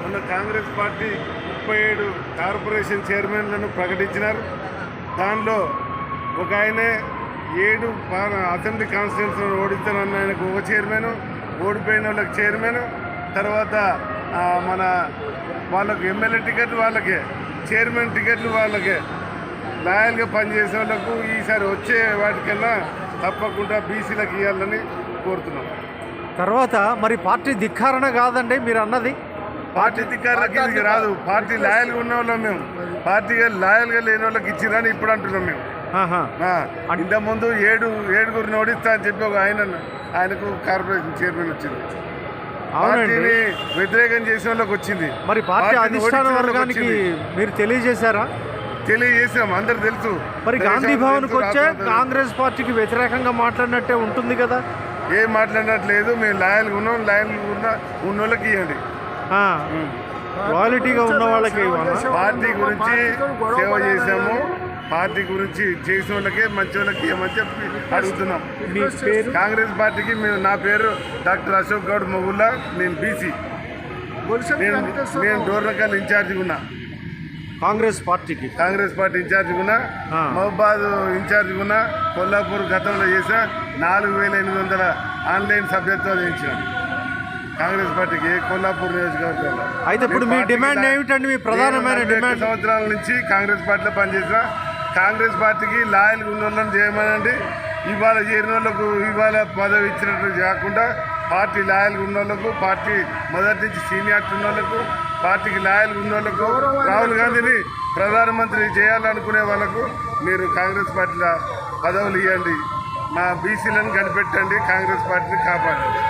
మొన్న కాంగ్రెస్ పార్టీ ముప్పై ఏడు కార్పొరేషన్ చైర్మన్లను ప్రకటించినారు. దానిలో ఒక ఆయనే ఏడు అసెంబ్లీ కాన్స్టిట్యూన్స్ ఓడిస్తానన్న ఆయనకు ఒక చైర్మన్ ఓడిపోయిన వాళ్ళకి చైర్మన్ తర్వాత మన వాళ్ళకు ఎమ్మెల్యే టికెట్లు వాళ్ళకే చైర్మన్ టికెట్లు వాళ్ళకే లాయల్గా పనిచేసే వాళ్ళకు ఈసారి వచ్చే వాటికెల్లా తప్పకుండా బీసీలకు ఇవ్వాలని కోరుతున్నాం. తర్వాత మరి పార్టీ ధిక్కారణ కాదండి మీరు అన్నది? పార్టీ ఇది రాదు. పార్టీ లాయల్గా ఉన్న వాళ్ళం మేము. పార్టీగా లాయల్గా లేని వాళ్ళకి ఇచ్చిరని ఇప్పుడు అంటున్నాం మేము. ఆహా. ఆ, ఇంత ముందు ఏడు ఏడుగురిని ఓడిస్తా అని చెప్పి ఒక ఆయన ఆయనకు కార్పొరేషన్ చైర్మన్ వచ్చింది. పార్టీని వ్యతిరేకం చేసిన వాళ్ళకి వచ్చింది. మరి పార్టీ అధిష్టాన వర్గానికి. మీరు తెలియజేశారా? తెలియజేసాం అందరు తెలుసు. మరి గాంధీ భవన్కి వచ్చే. కాంగ్రెస్ పార్టీకి వ్యతిరేకంగా మాట్లాడినట్టే ఉంటుంది కదా. ఏం మాట్లాడినట్లేదు మేము లాయల్గా ఉన్నాం లాయల్గా ఉన్న ఉన్న వాళ్ళకి ఇవ్వండి క్వాలిటీగా ఉన్న వాళ్ళకి ఇవ్వనా? పార్టీ గురించి సేవ చేసాము పార్టీ గురించి చేసిన వాళ్ళకే మంచి వాళ్ళకి చెప్పి అడుగుతున్నాం. మీ పేరు? కాంగ్రెస్ పార్టీకి మేము నా పేరు డాక్టర్ అశోక్ గౌడ్ మొగుల్లా నేను బీసీ. నేను నేను డోర్నకల్ ఇన్ఛార్జిగా ఉన్నా కాంగ్రెస్ పార్టీకి? కాంగ్రెస్ పార్టీ ఇన్ఛార్జిగా ఉన్నా ఆ. మహబాద్ ఇన్ఛార్జిగా ఉన్నా కొల్లాపూర్ గతంలో చేసిన నాలుగు వేల ఎనిమిది వందల ఆన్లైన్ సభ్యత్వాలు చేయించిన కాంగ్రెస్ పార్టీకి కొల్లాపూర్ నియోజకవర్గంలో. అయితే ఇప్పుడు మీ డిమాండ్ ఏమిటండి? మీ ప్రధానమైన డిమాండ్? సంవత్సరాల నుంచి కాంగ్రెస్ పార్టీలో పనిచేసిన కాంగ్రెస్ పార్టీకి లాయల్ ఉన్న వాళ్ళని చేయమనండి. ఇవాళ చేరిన వాళ్ళకు ఇవాళ పదవి ఇచ్చినట్టు కాకుండా పార్టీ లాయల్ ఉన్న వాళ్ళకు పార్టీ మొదటి నుంచి సీనియారిటీ ఉన్న వాళ్ళకు పార్టీకి లాయల్ ఉన్న వాళ్ళకు రాహుల్ గాంధీని ప్రధానమంత్రి చేయాలనుకునే వాళ్ళకు మీరు కాంగ్రెస్ పార్టీలో పదవులు ఇవ్వండి. మా బీసీలను కనిపెట్టండి కాంగ్రెస్ పార్టీని కాపాడండి.